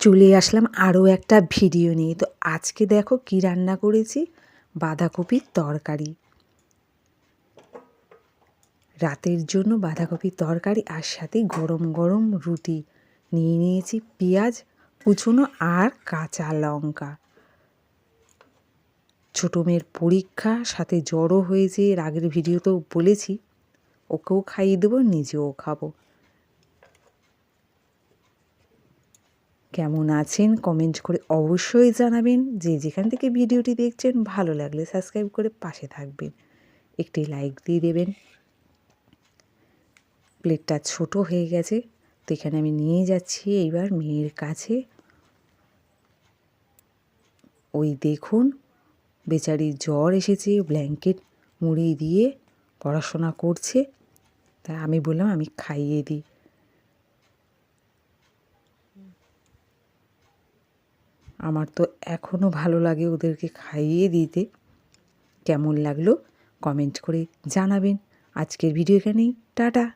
চলে আসলাম আরও একটা ভিডিও নিয়ে। তো আজকে দেখো কি রান্না করেছি? বাঁধাকপির তরকারি। রাতের জন্য বাঁধাকপির তরকারি আর সাথে গরম গরম রুটি। নিয়ে নিয়েছি পেঁয়াজ, কুচুনো আর কাঁচা লঙ্কা। ছোটো মেয়ের পরীক্ষা, সাথে জ্বরও হয়েছে এর আগের ভিডিওতেও বলেছি, ওকেও খাইয়ে দেবো, নিজেও খাব। কেমন আছেন কমেন্ট করে অবশ্যই জানাবেন। যে যেখান থেকে ভিডিওটি দেখছেন, ভালো লাগলে সাবস্ক্রাইব করে পাশে থাকবেন। একটি লাইক দিয়ে দেবেন। প্লেটটা ছোট হয়ে গেছে, তো এখানে আমি নিয়ে যাচ্ছি এইবার মেয়ের কাছে। ওই দেখুন বেচারি জ্বর এসেছে ব্ল্যাঙ্কেট মুড়ি দিয়ে পড়াশোনা করছে। তা আমি বললাম, আমি খাইয়ে দিই। আমার তো এখনও ভালো লাগে ওদেরকে খাইয়ে দিতে। কেমন লাগল? কমেন্ট করে জানাবেন। আজকের ভিডিও এখানেই। টাটা।